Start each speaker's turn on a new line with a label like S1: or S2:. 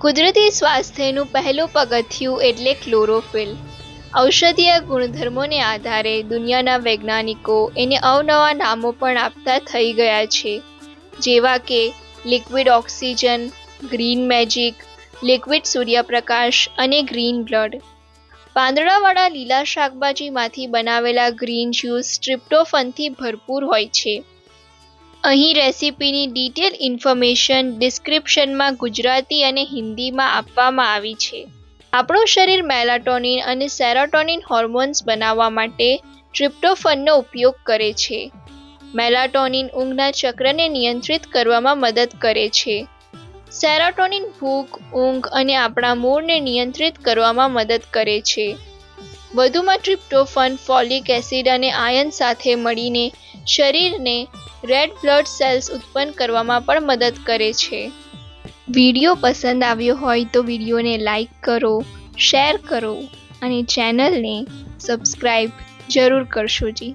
S1: કુદરતી સ્વાસ્થ્યનું પહેલું પગથિયું એટલે ક્લોરોફિલ ઔષધીય ગુણધર્મોને આધારે દુનિયાના વૈજ્ઞાનિકો એને અવનવા નામો પણ આપતા થઈ ગયા છે. જેવા કે liquid oxygen green magic liquid સૂર્યપ્રકાશ અને ગ્રીન બ્લડ પાંદડાવાળા લીલા શાકભાજીમાંથી બનાવેલા ગ્રીન જ્યુસ ટ્રિપ્ટોફનથી ભરપૂર હોય છે. અહીં રેસીપીની ડિટેલ ઇન્ફોર્મેશન ડિસ્ક્રિપ્શનમાં ગુજરાતી અને હિન્દીમાં આપવામાં આવી છે. આપણું શરીર મેલાટોનિન અને સેરોટોનિન હોર્મોન્સ બનાવવા માટે ટ્રિપ્ટોફનનો ઉપયોગ કરે છે. મેલાટોનિન ઊંઘના ચક્રને નિયંત્રિત કરવામાં મદદ કરે છે. સેરોટોનિન ભૂખ, ઊંઘ અને આપણા મૂળને નિયંત્રિત કરવામાં મદદ કરે છે. વધુમાં ટ્રિપ્ટોફન, ફોલિક એસિડ અને આયન સાથે મળીને શરીરને રેડ બ્લડ સેલ્સ ઉત્પન્ન કરવામાં પણ મદદ કરે છે. વીડિયો પસંદ આવ્યો હોય તો વિડીયોને લાઈક કરો શેર કરો અને ચેનલને સબસ્ક્રાઈબ જરૂર કરશો જી.